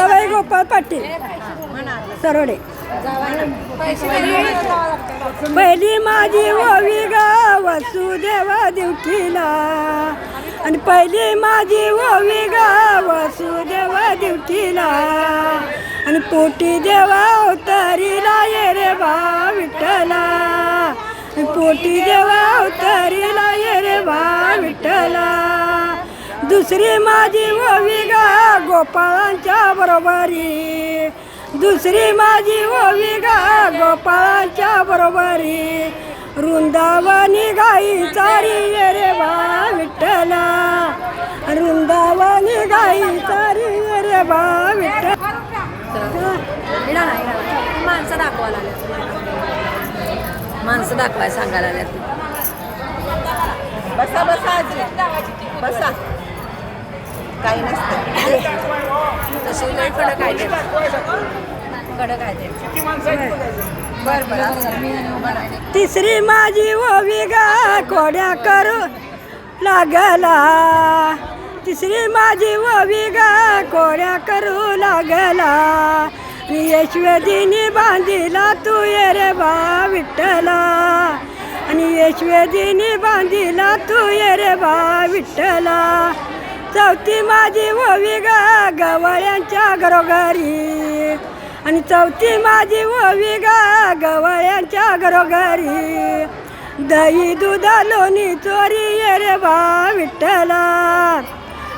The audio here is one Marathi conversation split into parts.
शांताबाई गोपाळ पाटील. सरोडे. पहिली माझी ओवी ग वसुदेवा दिवटीला आणि पहिली माझी ओवी ग वसुदेवा दिवटीला आणि पोटी देवा अवतारीला ये रे बा विठ्ठला. पोटी देवा अवतारीला ये रे बा विठ्ठला. दुसरी माझी ओवी गा गोपाळांच्या बरोबरी. दुसरी माझी ओवी गा गोपाळांच्या बरोबरी. वृंदावनी गाई चारी ये रे बा विठ्ठला. वृंदावनी गाई चारी ये रे बा विठ्ठल. माणसं दाखवायला आल्या माणसं दाखवाय सांगायला आल्या बसा बसा आजी. बसा. काही नसतं. तशी लई कडक आहे कडक आहे बरं बरं तिसरी माझी ओवी गा कोड्या करू लागला. तिसरी माझी ओवी गा कोड्या करू लागला. यशवेदीनी बांधिला तू ये रे बा विठ्ठला. आणि यशवेदीनी बांधिला तू ये रे बा विठ्ठला. चौथी माझी ओवी गा गवळ्यांच्या घरोघरी. आणि चौथी माझी ओवी गा गवळ्यांच्या घरोघरी. दही दुधा लोणी चोरी ये रे बा विठ्ठला.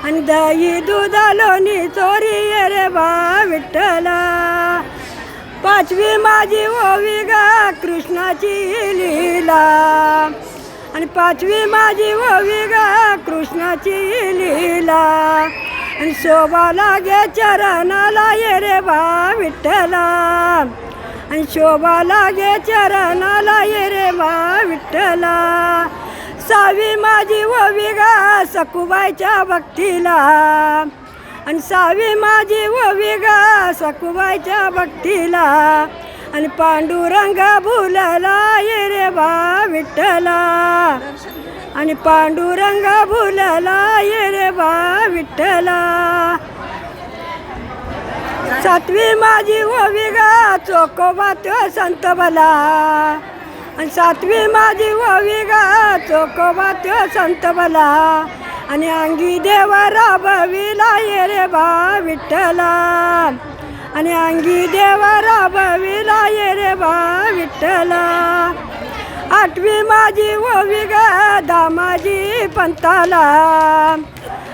आणि दही दुधा लोणी चोरी ये रे बा विठ्ठला. पाचवी माझी ओवी ग कृष्णाची लीला. आणि पाचवी माझी ओवी गा कृष्णाची लीला. आणि शोभा लागे चरणाला ये रे बा विठ्ठला. आणि शोभा लागे चरणाला ये रे बा विठ्ठला. सावी माझी ओवी गा सकुबाईच्या भक्तीला. आणि सावी माझी ओवी गा सकुबाईच्या भक्तीला. आणि पांडुरंग भुलला ये रे बा विठ्ठला. आणि पांडुरंग भुलला ये रे बा विठ्ठला. सातवी माझी ओवी गा चोकोबा तो संत भला आणि सातवी माझी ओवी गा चोकोबा तो संत भला आणि अंगी देवा राबविला ये रे बा विठ्ठला. आणि अंगी देवा राबविला ये रे बा विठ्ठला. आठवी माझी ओवी ग दामाजी पंताला.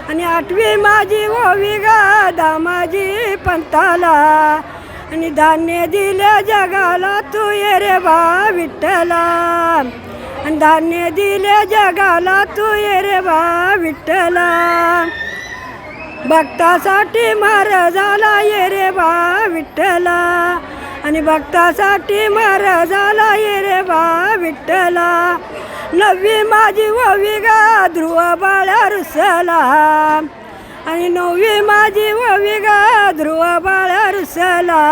आणि आठवी माझी ओवी ग दामाजी पंताला. आणि धान्य दिल्या जगाला तू ये रे बा विठ्ठला. आणि धान्य दिले जगाला तू ये रे बा विठ्ठला. भक्तासाठी महाराजाला ये रे बा विठ्ठला. आणि भक्तासाठी महाराजाला ये रे बा विठ्ठला नववी माझी ओवी गा ध्रुव बाळा रुसला आणि नववी माझी ओवी गा ध्रुव बाळा रुसला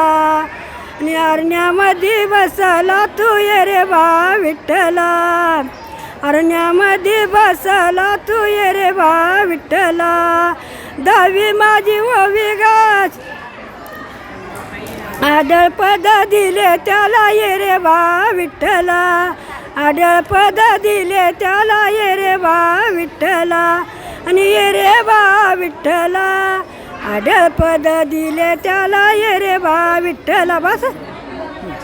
आणि अरण्यामध्ये बसला तू ये रे बा विठ्ठला. अरण्यामध्ये बसला तू ये रे बा विठ्ठला. दहावी माझी ओवी गा आदळ पद दिले त्याला ये रे बा विठ्ठला. आदळ पद दिले त्याला ये रे बा विठ्ठला. आणि ये रे बा विठ्ठला. आदळ पद दिले त्याला ये रे बा विठ्ठला. बस.